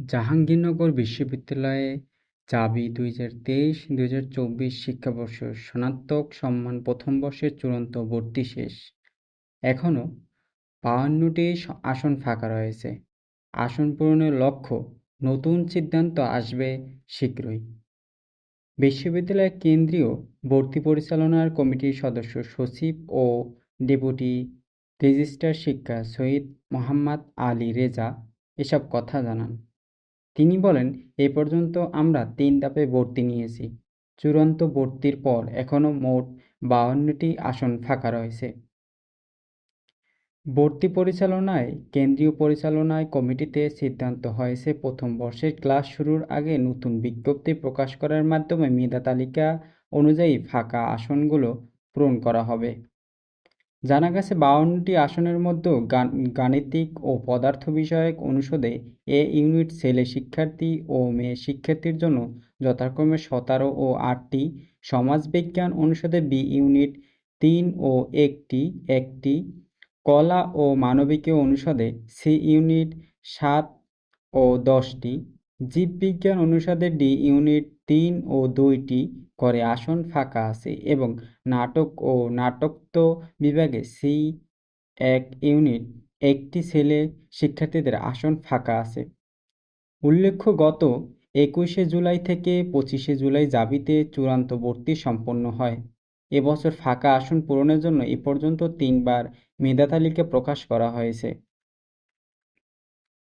জাহাঙ্গীরনগর বিশ্ববিদ্যালয়ে চাবি দুই হাজার তেইশ, দুই হাজার চব্বিশ শিক্ষাবর্ষ স্নাতক সম্মান প্রথম বর্ষের চূড়ান্ত ভর্তি শেষ। এখনও বাহান্নটি আসন ফাঁকা রয়েছে। আসন পূরণের লক্ষ্য নতুন সিদ্ধান্ত আসবে শীঘ্রই। বিশ্ববিদ্যালয়ের কেন্দ্রীয় ভর্তি পরিচালনার কমিটির সদস্য সচিব ও ডেপুটি রেজিস্ট্রার শিক্ষা সৈয়দ মোহাম্মদ আলী রেজা এসব কথা জানান। তিনি বলেন, এ পর্যন্ত আমরা তিন ধাপে ভর্তি নিয়েছি। চূড়ান্ত ভর্তির পর এখনও মোট বাউন্নটি আসন ফাঁকা রয়েছে। ভর্তি পরিচালনায়, কেন্দ্রীয় পরিচালনায় কমিটিতে সিদ্ধান্ত হয়েছে প্রথম বর্ষের ক্লাস শুরুর আগে নতুন বিজ্ঞপ্তি প্রকাশ করার মাধ্যমে মেধা তালিকা অনুযায়ী ফাঁকা আসনগুলো পূরণ করা হবে। জানা গেছে, বাউন্নটি আসনের মধ্যে গাণিতিক ও পদার্থ বিষয়ক অনুষদে এ ইউনিট ছেলে শিক্ষার্থী ও মেয়ে শিক্ষার্থীর জন্য যথাক্রমে সতেরো ও আটটি সমাজবিজ্ঞান অনুষদে বি ইউনিট, তিন ও একটি একটি কলা ও মানবিকীয় অনুষদে সি ইউনিট, সাত ও দশটি। জীববিজ্ঞান অনুষদে ডি ইউনিট তিন ও দুইটি করে আসন ফাঁকা আছে এবং নাটক ও নাটকত্ব বিভাগে সি এক ইউনিট একটি ছেলে শিক্ষার্থীদের আসন ফাঁকা আছে। উল্লেখ্য, গত একুশে জুলাই থেকে পঁচিশে জুলাই জাবিতে চূড়ান্ত ভর্তি সম্পন্ন হয়। এবছর ফাঁকা আসন পূরণের জন্য এ পর্যন্ত তিনবার মেধা তালিকা প্রকাশ করা হয়েছে।